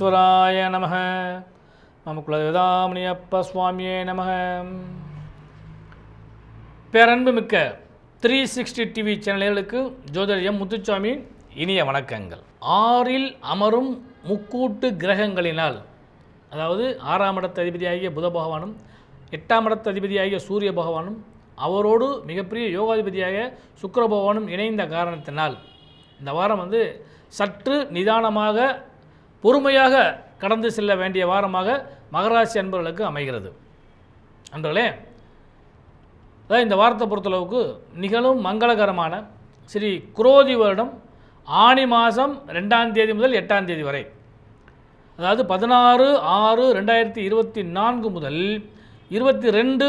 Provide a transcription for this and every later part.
விக்னேஸ்வராய நம மம குலவேதாமணியப்ப சுவாமியே நம பேரன்பு மிக்க த்ரீ சிக்ஸ்டி டிவி சேனல்களுக்கு ஜோதிடர் எம் முத்துச்சாமி இனிய வணக்கங்கள். ஆறில் அமரும் முக்கூட்டு கிரகங்களினால் அதாவது ஆறாம் இடத்த அதிபதியாகிய புத பகவானும் எட்டாம் இடத்த அதிபதியாகிய சூரிய பகவானும் அவரோடு மிகப்பெரிய யோகாதிபதியாக சுக்கர பகவானும் இணைந்த காரணத்தினால் இந்த வாரம் வந்து சற்று நிதானமாக பொறுமையாக கடந்து செல்ல வேண்டிய வாரமாக மகராசி அன்பர்களுக்கு அமைகிறது. அன்றர்களே அதாவது இந்த வாரத்தை பொறுத்தளவுக்கு நிகழும் மங்களகரமான ஸ்ரீ குரோதி வருடம் ஆணி மாதம் ரெண்டாம் தேதி முதல் எட்டாம் தேதி வரை. அதாவது பதினாறு ஆறு ரெண்டாயிரத்தி இருபத்தி நான்கு முதல் இருபத்தி ரெண்டு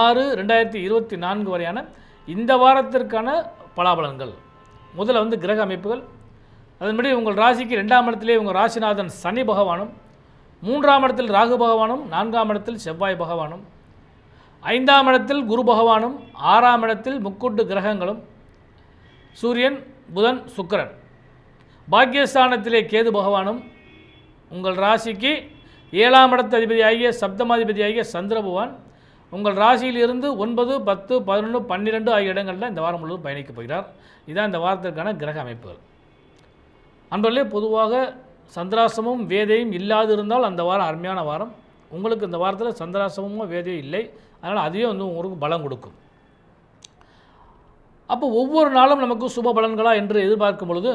ஆறு ரெண்டாயிரத்தி இருபத்தி நான்கு வரையான இந்த வாரத்திற்கான பலாபலன்கள். முதல்ல வந்து கிரக அமைப்புகள் அதன்படி உங்கள் ராசிக்கு ரெண்டாம் இடத்திலே உங்கள் ராசிநாதன் சனி பகவானும் மூன்றாம் இடத்தில் ராகு பகவானும் நான்காம் இடத்தில் செவ்வாய் பகவானும் ஐந்தாம் இடத்தில் குரு பகவானும் ஆறாம் இடத்தில் முக்கூட்டு கிரகங்களும் சூரியன் புதன் சுக்கரன். பாக்கியஸ்தானத்திலே கேது பகவானும் உங்கள் ராசிக்கு ஏழாம் இடத்து அதிபதியாகிய சப்தமாதிபதியாகிய சந்திர பகவான் உங்கள் ராசியிலிருந்து ஒன்பது பத்து பதினொன்று பன்னிரெண்டு ஆகிய இடங்களில் இந்த வாரம் முழுவதும் பயணிக்கப் போகிறார். இதுதான் இந்த வாரத்திற்கான கிரக அமைப்புகள். அன்பர்களே பொதுவாக சந்திராசமும் வேதையும் இல்லாது இருந்தால் அந்த வாரம் அருமையான வாரம். உங்களுக்கு இந்த வாரத்தில் சந்திராசமும் வேதையும் இல்லை. அதனால் அதுவே வந்து உங்களுக்கு பலம் கொடுக்கும். அப்போ ஒவ்வொரு நாளும் நமக்கு சுப பலன்களா என்று எதிர்பார்க்கும் பொழுது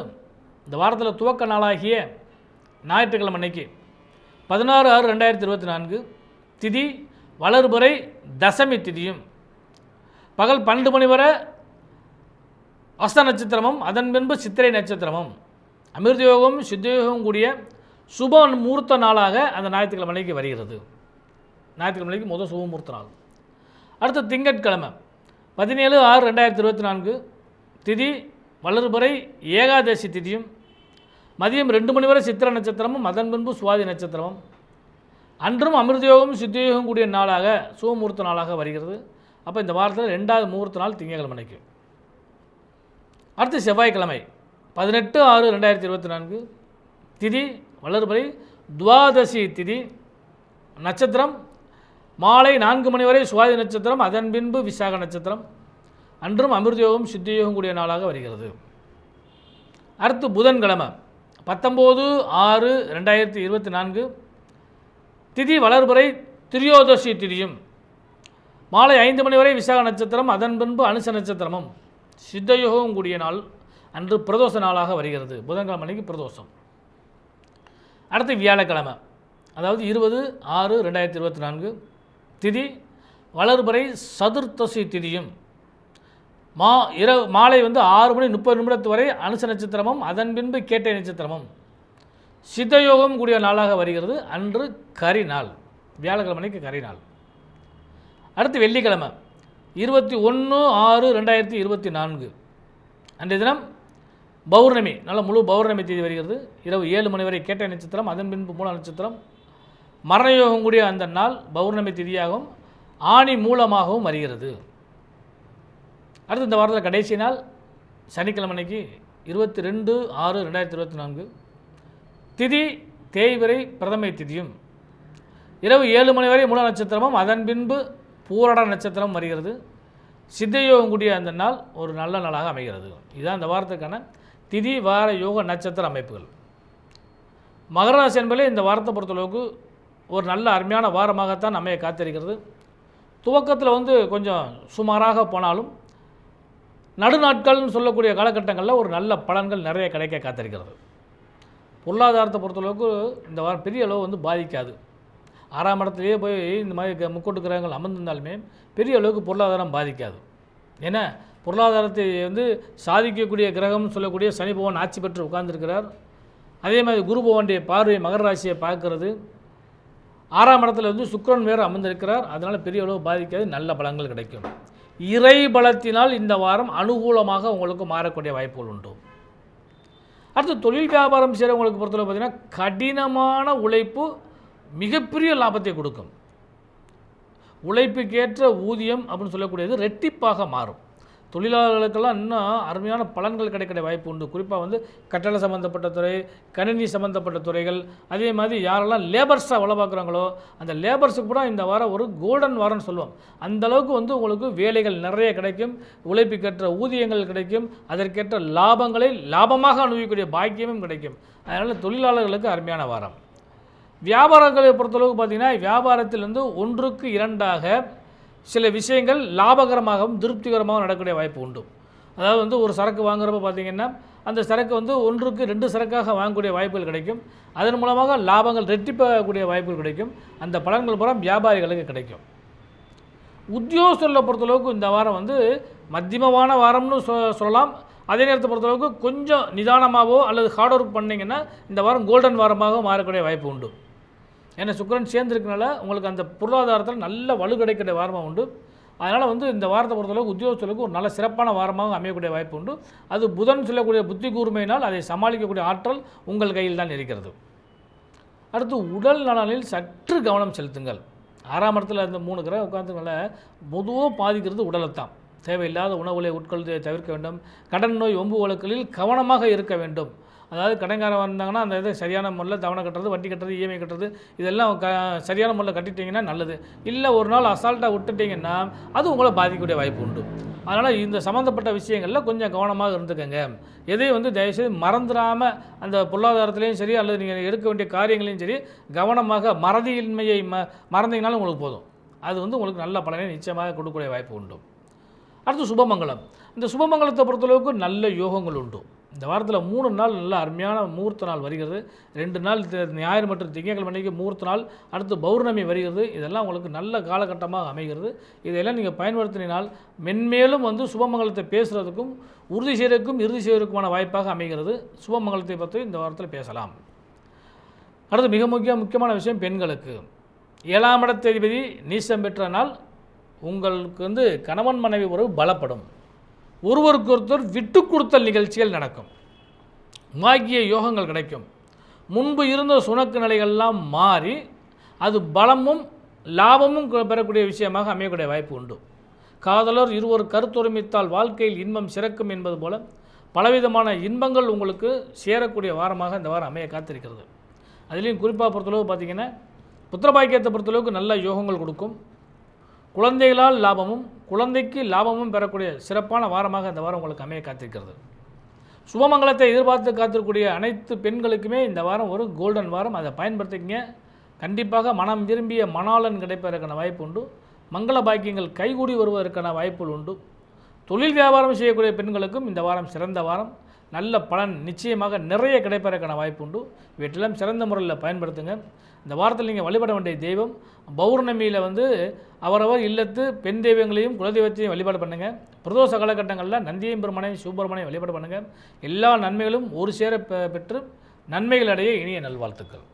இந்த வாரத்தில் துவக்க நாளாகிய ஞாயிற்றுக்கிழமை அன்னைக்கு பதினாறு ஆறு ரெண்டாயிரத்தி இருபத்தி நான்கு திதி வளர்புரை தசமி திதியும் பகல் பன்னெண்டு மணி வரை அஸ்த நட்சத்திரமும் அதன் பின்பு சித்திரை நட்சத்திரமும் அமிர்தயோகம் சித்தயோகம் கூடிய சுப முகூர்த்த நாளாக அந்த ஞாயிற்றுக்கிழமை வருகிறது. ஞாயிற்றுக்கிழமைக்கு முதல் சுப முகூர்த்த நாள். அடுத்து திங்கட்கிழமை பதினேழு ஆறு ரெண்டாயிரத்தி இருபத்தி நான்கு திதி வளர்புறை ஏகாதசி திதியும் மதியம் ரெண்டு மணி வரை சித்திர நட்சத்திரமும் அதன் பின்பு சுவாதி நட்சத்திரமும். அன்றும் அமிர்தயோகம் சித்தயோகம் கூடிய நாளாக சுவமூர்த்த நாளாக வருகிறது. அப்போ இந்த வாரத்தில் ரெண்டாவது முகூர்த்த நாள் திங்கட்கிழமை அடுத்து செவ்வாய்க்கிழமை பதினெட்டு ஆறு ரெண்டாயிரத்தி இருபத்தி நான்கு திதி வளர்பறை துவாதசி திதி நட்சத்திரம் மாலை நான்கு மணி வரை சுவாதி நட்சத்திரம் அதன் பின்பு விசாக நட்சத்திரம். அன்றும் அமிர்தயோகம் சித்தியோகம் கூடிய நாளாக வருகிறது. அடுத்து புதன்கிழமை பத்தொம்போது ஆறு ரெண்டாயிரத்தி இருபத்தி நான்கு திதி வளர்புரை திரியோதசி திதியும். மாலை ஐந்து மணி வரை விசாக நட்சத்திரம் அதன் பின்பு அனுச நட்சத்திரமும். சித்தயோகம் கூடிய நாள் அன்று பிரதோஷ நாளாக வருகிறது. புதன்கிழமை அன்னைக்கு பிரதோஷம். அடுத்து வியாழக்கிழமை. அதாவது இருபது ஆறு ரெண்டாயிரத்தி இருபத்தி நான்கு திதி வளர்பறை சதுர்த்தசி திதியும் மா இரவு மாலை வந்து ஆறு மணி முப்பது நிமிடத்து வரை அனுச நட்சத்திரமும் அதன் பின்பு கேட்டை நட்சத்திரமும். சித்தயோகம் கூடிய நாளாக வருகிறது. அன்று கரி நாள். வியாழக்கிழமைக்கு கரி நாள். அடுத்து வெள்ளிக்கிழமை. இருபத்தி ஒன்று ஆறு ரெண்டாயிரத்தி இருபத்தி நான்கு. அன்றைய தினம் பௌர்ணமி நல்ல முழு பௌர்ணமி தேதி வருகிறது. இரவு ஏழு மணி வரை கேட்ட நட்சத்திரம் அதன் பின்பு மூல நட்சத்திரம். மரணயோகம் கூடிய அந்த நாள் பௌர்ணமி திதியாகவும் ஆணி மூலமாகவும் வருகிறது. அடுத்து இந்த வாரத்தில் கடைசி நாள் சனிக்கிழமைக்கு இருபத்தி ரெண்டு ஆறு ரெண்டாயிரத்தி இருபத்தி நான்கு. திதி தேய்விரை பிரதமை திதியும். இரவு ஏழு மணி வரை மூல நட்சத்திரமும் அதன் பின்பு பூரட நட்சத்திரம் வருகிறது. சித்தயோகம் கூடிய அந்த நாள் ஒரு நல்ல நாளாக அமைகிறது. இதுதான் இந்த வாரத்துக்கான திதி வார யோக நட்சத்திர அமைப்புகள். மகராசி என்பதே இந்த வாரத்தை பொறுத்தளவுக்கு ஒரு நல்ல அருமையான வாரமாகத்தான் அமைய காத்திருக்கிறது. துவக்கத்தில் வந்து கொஞ்சம் சுமாராக போனாலும் நடுநாட்கள்னு சொல்லக்கூடிய காலகட்டங்களில் ஒரு நல்ல பலன்கள் நிறைய கிடைக்க காத்திருக்கிறது. பொருளாதாரத்தை பொறுத்தளவுக்கு இந்த வாரம் பெரிய அளவு வந்து பாதிக்காது. ஆறாம் இடத்துலையே போய் இந்த மாதிரி முக்கோட்டு கிரகங்கள் அமர்ந்திருந்தாலுமே பெரிய அளவுக்கு பொருளாதாரம் பாதிக்காது. ஏன்னா பொருளாதாரத்தை வந்து சாதிக்கக்கூடிய கிரகம்னு சொல்லக்கூடிய சனி பகவான் ஆட்சி பெற்று உட்கார்ந்துருக்கிறார். அதே மாதிரி குரு பகவானுடைய பார்வை மகர ராசியை பார்க்கறது. ஆறாம் இடத்துல வந்து சுக்கரன் வேறு அமர்ந்திருக்கிறார். அதனால் பெரிய அளவு பாதிக்காது நல்ல பலங்கள் கிடைக்கும். இறை பலத்தினால் இந்த வாரம் அனுகூலமாக உங்களுக்கு மாறக்கூடிய வாய்ப்புகள் உண்டு. அடுத்து தொழில் வியாபாரம் செய்கிறவங்களுக்கு பொறுத்தவரை பார்த்திங்கன்னா கடினமான உழைப்பு மிகப்பெரிய லாபத்தை கொடுக்கும். உழைப்புக்கேற்ற ஊதியம் அப்படின்னு சொல்லக்கூடியது ரெட்டிப்பாக மாறும். தொழிலாளர்களுக்கெல்லாம் இன்னும் அருமையான பலன்கள் கிடைக்கிற வாய்ப்பு உண்டு. குறிப்பாக வந்து கட்டட சம்மந்தப்பட்ட துறை கணினி சம்மந்தப்பட்ட துறைகள் அதே மாதிரி யாரெல்லாம் லேபர்ஸாக வேலை பார்க்குறாங்களோ அந்த லேபர்ஸுக்கு கூட இந்த வாரம் ஒரு கோல்டன் வாரம்னு சொல்லுவோம். அந்த அளவுக்கு வந்து உங்களுக்கு வேலைகள் நிறைய கிடைக்கும் உழைப்புக்கேற்ற ஊதியங்கள் கிடைக்கும் அதற்கேற்ற லாபங்களை லாபமாக அனுபவிக்கக்கூடிய பாக்கியமும் கிடைக்கும். அதனால் தொழிலாளர்களுக்கு அருமையான வாரம். வியாபாரங்களை பொறுத்தளவுக்கு பார்த்தீங்கன்னா வியாபாரத்தில் வந்து ஒன்றுக்கு இரண்டாக சில விஷயங்கள் லாபகரமாகவும் திருப்திகரமாகவும் நடக்கக்கூடிய வாய்ப்பு உண்டு. அதாவது வந்து ஒரு சரக்கு வாங்குறப்ப பார்த்தீங்கன்னா அந்த சரக்கு வந்து ஒன்றுக்கு ரெண்டு சரக்காக வாங்கக்கூடிய வாய்ப்புகள் கிடைக்கும். அதன் மூலமாக லாபங்கள் ரெட்டிப்பாகக்கூடிய வாய்ப்புகள் கிடைக்கும். அந்த பலன்கள் பூரா வியாபாரிகளுக்கு கிடைக்கும். உத்தியோகஸ்தர்களை பொறுத்தளவுக்கு இந்த வாரம் வந்து மத்தியமமான வாரம்னு சொ சொல்லலாம். அதே நேரத்தை பொறுத்தளவுக்கு கொஞ்சம் நிதானமாகவோ அல்லது ஹார்ட் ஒர்க் பண்ணிங்கன்னா இந்த வாரம் கோல்டன் வாரமாக மாறக்கூடிய வாய்ப்பு உண்டு. ஏன்னா சுக்கிரன் சேர்ந்துருக்கனால உங்களுக்கு அந்த பொருளாதாரத்தில் நல்ல வலு கிடைக்கிற வாரமாக உண்டு. அதனால் வந்து இந்த வாரத்தை பொறுத்தளவுக்கு உத்தியோகஸ்தர்களுக்கு ஒரு நல்ல சிறப்பான வாரமாக அமையக்கூடிய வாய்ப்பு உண்டு. அது புதன் சொல்லக்கூடிய புத்தி கூர்மையினால் அதை சமாளிக்கக்கூடிய ஆற்றல் உங்கள் கையில் தான் இருக்கிறது. அடுத்து உடல் நலனில் சற்று கவனம் செலுத்துங்கள். ஆறாம் இடத்துல இந்த மூணு கிரகம் உட்காந்துனால பொதுவாக பாதிக்கிறது உடலை தான் தேவையில்லாத உணவுகளை உட்கொள்வதை தவிர்க்க வேண்டும். கடன் நோய் ஒம்பு வழக்குகளில் கவனமாக இருக்க வேண்டும். அதாவது கடன்காரன் வந்தாங்கன்னா அந்த இதை சரியான முறையில் தவணை கட்டுறது வட்டி கட்டுறது இஎம்ஐ கட்டுறது இதெல்லாம் க சரியான முறையில் கட்டிட்டீங்கன்னா நல்லது. இல்லை ஒரு நாள் அசால்ட்டாக விட்டுட்டீங்கன்னா அது உங்களை பாதிக்கக்கூடிய வாய்ப்பு உண்டு. அதனால் இந்த சம்மந்தப்பட்ட விஷயங்களில் கொஞ்சம் கவனமாக இருந்துக்கங்க. எதையும் வந்து தயவுசெய்து மறந்துடாமல் அந்த பொருளாதாரத்துலேயும் சரி அல்லது நீங்கள் எடுக்க வேண்டிய காரியங்களையும் சரி கவனமாக மறதியின்மையை ம மறந்தீங்கனாலும் உங்களுக்கு போதும். அது வந்து உங்களுக்கு நல்ல பலனை நிச்சயமாக கொடுக்கக்கூடிய வாய்ப்பு உண்டு. அடுத்து சுபமங்கலம். இந்த சுபமங்கலத்தை பொறுத்தளவுக்கு நல்ல யோகங்கள் உண்டு. இந்த வாரத்தில் மூணு நாள் நல்ல அருமையான முகூர்த்த நாள் வருகிறது. ரெண்டு நாள் ஞாயிறு மற்றும் திங்கட்கிழமை அன்றைக்கு முகூர்த்த நாள் அடுத்து பௌர்ணமி வருகிறது. இதெல்லாம் உங்களுக்கு நல்ல காலகட்டமாக அமைகிறது. இதையெல்லாம் நீங்கள் பயன்படுத்தினால் மென்மேலும் வந்து சுபமங்கலத்தை பேசுகிறதுக்கும் உறுதி செய்கிறதுக்கும் இறுதி செய்வதற்குமான வாய்ப்பாக அமைகிறது. சுபமங்கலத்தை பற்றி இந்த வாரத்தில் பேசலாம். அடுத்து மிக முக்கிய முக்கியமான விஷயம் பெண்களுக்கு. ஏழாம் இடத்ததிபதி நீசம் பெற்ற நாள் உங்களுக்கு வந்து கணவன் மனைவி உறவு பலப்படும். ஒருவருக்கொருத்தர் விட்டு கொடுத்தல் நிகழ்ச்சிகள் நடக்கும். மாகிய யோகங்கள் கிடைக்கும். முன்பு இருந்த சுணக்கு நிலைகள்லாம் மாறி அது பலமும் லாபமும் பெறக்கூடிய விஷயமாக அமையக்கூடிய வாய்ப்பு உண்டு. காதலர் இருவர் கருத்தொருமித்தால் வாழ்க்கையில் இன்பம் சிறக்கும் என்பது போல பலவிதமான இன்பங்கள் உங்களுக்கு சேரக்கூடிய வாரமாக இந்த வாரம் அமைய காத்திருக்கிறது. அதுலேயும் குறிப்பாக பொறுத்தளவு பார்த்தீங்கன்னா புத்திரபாக்கியத்தை பொறுத்தளவுக்கு நல்ல யோகங்கள் கொடுக்கும். குழந்தைகளால் லாபமும் குழந்தைக்கு லாபமும் பெறக்கூடிய சிறப்பான வாரமாக இந்த வாரம் உங்களுக்கு அமைய காத்திருக்கிறது. சுபமங்கலத்தை எதிர்பார்த்து காத்திருக்கூடிய அனைத்து பெண்களுக்குமே இந்த வாரம் ஒரு கோல்டன் வாரம். அதை பயன்படுத்திக்கங்க. கண்டிப்பாக மனம் விரும்பிய மணாளன் கிடைப்பதற்கான வாய்ப்பு உண்டு. மங்கள பாக்கியங்கள் கைகூடி வருவதற்கான வாய்ப்புகள் உண்டு. தொழில் வியாபாரம் செய்யக்கூடிய பெண்களுக்கும் இந்த வாரம் சிறந்த வாரம். நல்ல பலன் நிச்சயமாக நிறைய கிடைப்பதற்கான வாய்ப்பு உண்டு இவற்றெல்லாம் சிறந்த முறையில் பயன்படுத்துங்க. இந்த வாரத்தில் நீங்கள் வழிபட வேண்டிய தெய்வம் பௌர்ணமியில் வந்து அவரவர் இல்லத்து பெண் தெய்வங்களையும் குலதெய்வத்தையும் வழிபாடு பண்ணுங்கள் பிரதோஷ காலகட்டங்களில் நந்தியம் பெருமனையும் சிவபெருமனையும் வழிபாடு பண்ணுங்கள் எல்லா நன்மைகளும் ஒரு சேர பெ- பெற்று நன்மைகள் அடைய இனிய நல்வாழ்த்துக்கள்.